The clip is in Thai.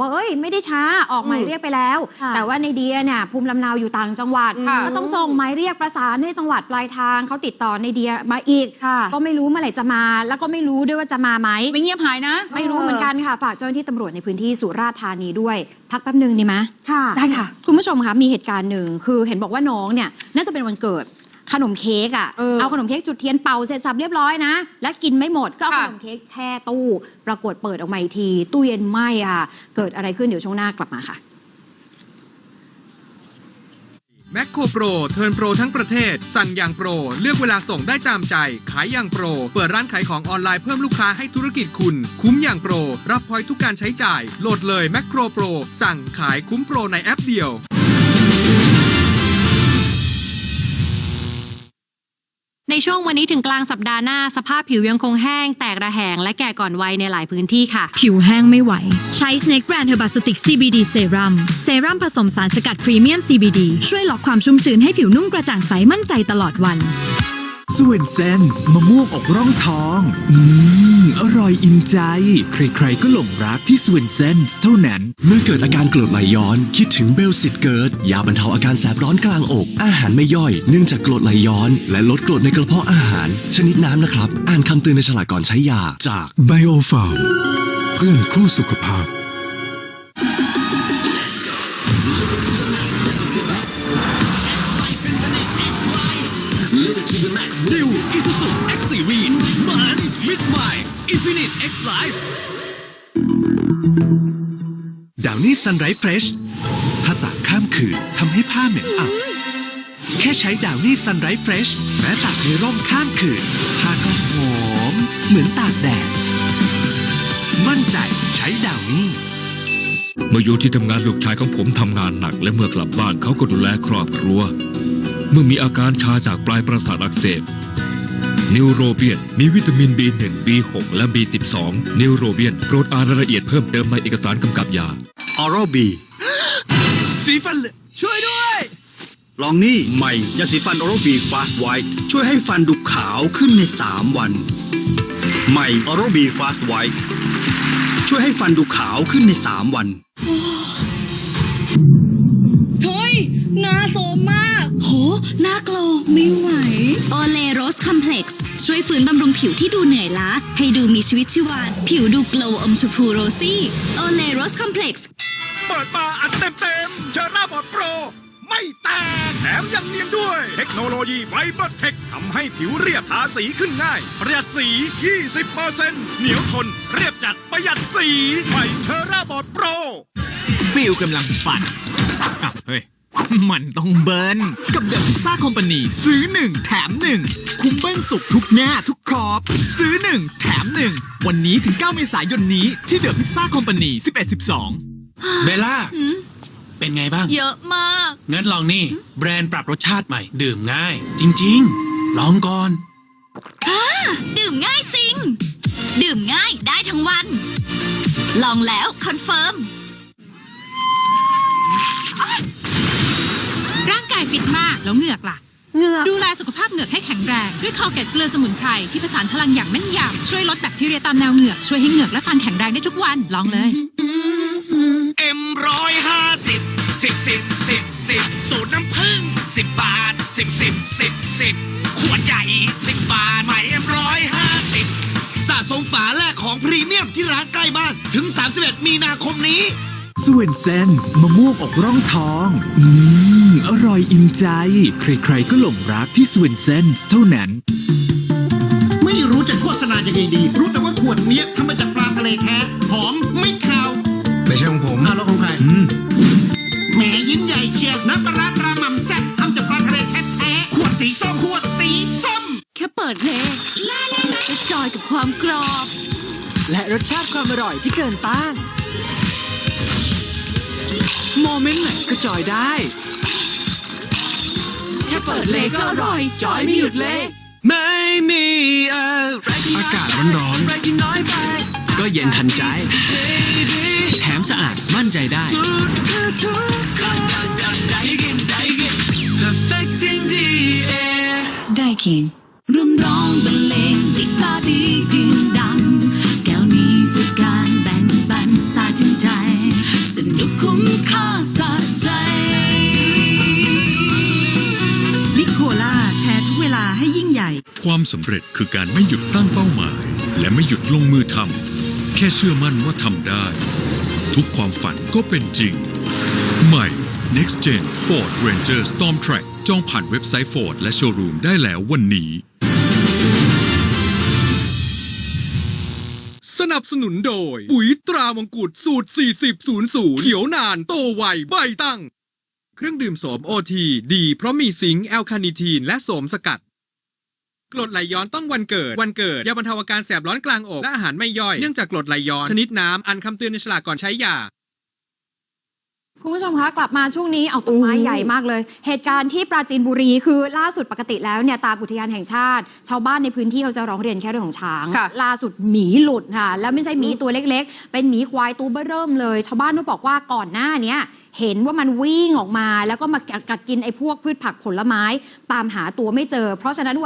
ว่าเอ้ยไม่ได้ช้าออกหมายเรียกไปแล้วค่ะแต่ว่าในเดียเนี่ยภูมิลำเนาอยู่ต่างจังหวัดค่ะก็ต้องส่งหมายเรียกประสานให้จังหวัดปลายทางเขาติดต่อในเดียมาอีกค่ะก็ไม่รู้เมื่อไหร่จะมา แล้วก็ไม่รู้ด้วยว่าจะมาไหมไม่เงียบหายนะ ไม่รู้เหมือนกันค่ะฝากเจ้าหน้าที่ตำรวจในพื้นที่สุราษฎร์ธานีด้วย พักแป๊บหนึ่งดีไหมค่ะได้ค่ะ คุณผู้ชมคะมีเหตุการณ์หนึ่งคือเห็นบอกว่าน้องเนี่ยน่าจะเป็นวันเกิด ขนมเค้กอะเออเอาขนมเค้กจุดเทียนเป่าเสร็จสับเรียบร้อยนะ และกินไม่หมดก็เอาขค่ะ นมเค้กแช่ตู้ ปรากฏเปิดออกมาอีกที ตู้เย็นไหม้ค่ะ เกิดอะไรขึ้นเดี๋ยวช่วงหน้ากลับมาค่ะ แมคโครโปรเทิร์นโปรทั้งประเทศ สั่งอย่างโปร เลือกเวลาส่งได้ตามใจ ขายอย่างโปร เปิดร้านขายของออนไลน์เพิ่มลูกค้าให้ธุรกิจคุณ คุ้มอย่างโปร รับพอยทุกการใช้จ่าย โหลดเลยแมคโครโปร สั่งขายคุ้มโปรในแอปเดียว ในช่วงวันนี้ถึงกลางสัปดาห์หน้า สภาพผิวยังคงแห้ง แตกระแหง และแก่ก่อนวัยในหลายพื้นที่ค่ะ ผิวแห้งไม่ไหว ใช้ Snake Brand Herbacetic CBD Serum เซรั่มผสมสารสกัดพรีเมียม CBD ช่วยหลอกความชุ่มชื้นให้ผิวนุ่มกระจ่างใสมั่นใจตลอดวัน ส่วนเซนส์มะม่วงอกร่องทอง อืม อร่อยอิ่มใจ ใครๆก็หลงรักที่ส่วนเซนส์เท่านั้น เมื่อเกิดอาการกรดไหลย้อน คิดถึงเบลสิทธิ์เกิด ยาบรรเทาอาการแสบร้อนกลางอก อาหารไม่ย่อย เนื่องจากกรดไหลย้อน และลดกรดในกระเพาะอาหาร ชนิดน้ำนะครับ อ่านคำเตือนในฉลากก่อนใช้ยาจากไบโอฟาร์มเพื่อนคู่สุขภาพ ดิวอิซูซุ X Series มันมิดไม Infinite X Life ดาวนี่ซันไรฟ์เฟรชถ้าตากข้ามคืนทำให้ผ้าเหม็นอับ แค่ใช้ดาวนี่ซันไรฟ์เฟรชแม้ตากในร่มข้ามคืนผ้าก็หอม เหมือนตากแดด มั่นใจใช้ดาวนี่เมื่ออยู่ที่ทำงานลูกชายของผมทำงานหนัก และเมื่อกลับบ้านเขาก็ดูแลครอบครัว เมื่อมีอาการชาจากปลายประสาทอักเสบนิวโรเบียนมีวิตามิน B1 B6 และ B12 นิวโรเบียนโปรดอ่านรายละเอียดเพิ่มเติมในเอกสารกำกับยาออร l บีสีฟันเหลืองช่วยด้วย ลองนี่ใหม่ยาสีฟันออร l บีฟาสต์ไวท์ช่วยให้ฟันดูขาวขึ้นใน 3 วัน ใหม่ออร l บีฟาสต์ไวท์ช่วยให้ฟันดูขาวขึ้นใน 3 วันเฮ้ยหน้าโสมมากโหห น้าโกลว์ไม่ไหว โอเลโรสคอมเพล็กซ์ช่วยฟื้นบำรุงผิวที่ดูเหนื่อยล้า ให้ดูมีชีวิตชีวา ผิวดูโกลว์อมชมพูโรซี่โอเลโรสคอมเพล็กซ์เปิดมาอัดเต็มเต็มเชอร่าบอดโปร ไม่แตกแถมยังเนียนด้วย เทคโนโลยีไฟเบอร์เทคทำให้ผิวเรียบทาสีขึ้นง่าย ประหยัดสี 20%เหนียวทน เรียบจัดประหยัดสีใหม่เชอร่าบอดโปรฟิลกำลังฝันอะเฮ้ย มันต้องเบิร์นกับเดอะพิซซ่าคอมพานีซื้อหนึ่งแถมหนึ่งคุ้มเบิ้ลสุกทุกแง่ทุกครอบ ซื้อหนึ่งแถมหนึ่งวันนี้ถึง 9 เมษายนนี้ที่เดอะพิซซ่าคอมพานี11-12 เบลล่า เป็นไงบ้าง เยอะมาก งั้นลองนี่ แบรนด์ปรับรสชาติใหม่ ดื่มง่าย จริง ๆ ลองก่อนดื่มง่ายจริง ดื่มง่ายได้ทั้งวัน ลองแล้วคอนเฟิร์ม กายฟิตมากแล้วเหงือกล่ะ เหงือกดูแลสุขภาพเหงือกให้แข็งแรง ด้วยคอเกตเกลือสมุนไพรที่ผสานพลังอย่างแม่นยำช่วยลดแบคทีเรียตามแนวเหงือกช่วยให้เหงือกและฟันแข็งแรงได้ทุกวันลองเลย เอ็มร้อยห้าสิบสิบสิบสิบสิบสูตรน้ำผึ้งสิบบาทสิบสิบสิบสิบขวดใหญ่สิบบาทใหม่เอ็มร้อยห้าสิบสะสมฝาแรกของพรีเมียมที่ร้านใกล้บ้านถึง 31 มีนาคมนี้ ส่วนเซนส์มะม่วงอกร่องทองอืมอร่อยอิ่มใจ ใครๆก็หลงรักที่ส่วนเซนส์เท่านั้น ไม่รู้จะโฆษณายังไงดี รู้แต่ว่าขวดเนี้ยทำมาจากปลาทะเลแท้หอมไม่คาวไม่ใช่ของผมอ้าวแล้วของใครแหมยิ้มใหญ่เชียวน้ำปลาร้าตราหม่ำแซ่บทำจากปลาทะเลแท้ๆขวดสีส้มขวดสีส้ม แค่เปิดเพลงจะจอยกับความกรอบ และรสชาติความอร่อยที่เกินต้าน โมเมนต์ไหนก็จอยได้ แค่เปิดเลยก็อร่อย จอยไม่หยุดเลย ไม่มีอะไรอากาศร้อนๆก็เย็นทันใจ แถมสะอาดมั่นใจได้ได้คิงร่วม คุ้มค่าสะใจ ลิโคล่าแชร์ทุกเวลาให้ยิ่งใหญ่ ความสำเร็จคือการไม่หยุดตั้งเป้าหมาย และไม่หยุดลงมือทำแค่เชื่อมั่นว่าทำได้ ทุกความฝันก็เป็นจริง ใหม่ Next Gen Ford Ranger Storm Track จองผ่านเว็บไซต์ Ford และโชว์รูมได้แล้ววันนี้ สนับสนุนโดย ปุ๋ยตรามงกุฎสูตร 4000 เขียวนานโตไวใบตั้ง เครื่องดื่มโสมโอทีดี เพราะมีซิงค์แอลคาเนิทีนและโสมสกัด กรดไหลย้อนต้องวันเกิด วันเกิดยาบรรเทาอาการแสบร้อนกลางอกและอาหารไม่ย่อย เนื่องจากกรดไหลย้อนชนิดน้ำอันคำเตือนในฉลากก่อนใช้ยา คุณผู้ชมคะกลับมาช่วงนี้เอาต้นไม้ใหญ่มากเลย เหตุการณ์ที่ปราจีนบุรีคือล่าสุดปกติแล้วเนี่ยตามอุทยานแห่งชาติ ชาวบ้านในพื้นที่เขาจะร้องเรียนแค่เรื่องของช้างค่ะล่าสุดหมีหลุดค่ะ แล้วไม่ใช่หมีตัวเล็กๆ เป็นหมีควายตัวเบ้อเริ่มเลย ชาวบ้านก็บอกว่าก่อนหน้าเนี้ยเห็นว่ามันวิ่งออกมา แล้วก็มากัดกินไอ้พวกพืชผักผลไม้ ตามหาตัวไม่เจอ เพราะฉะนั้นวัน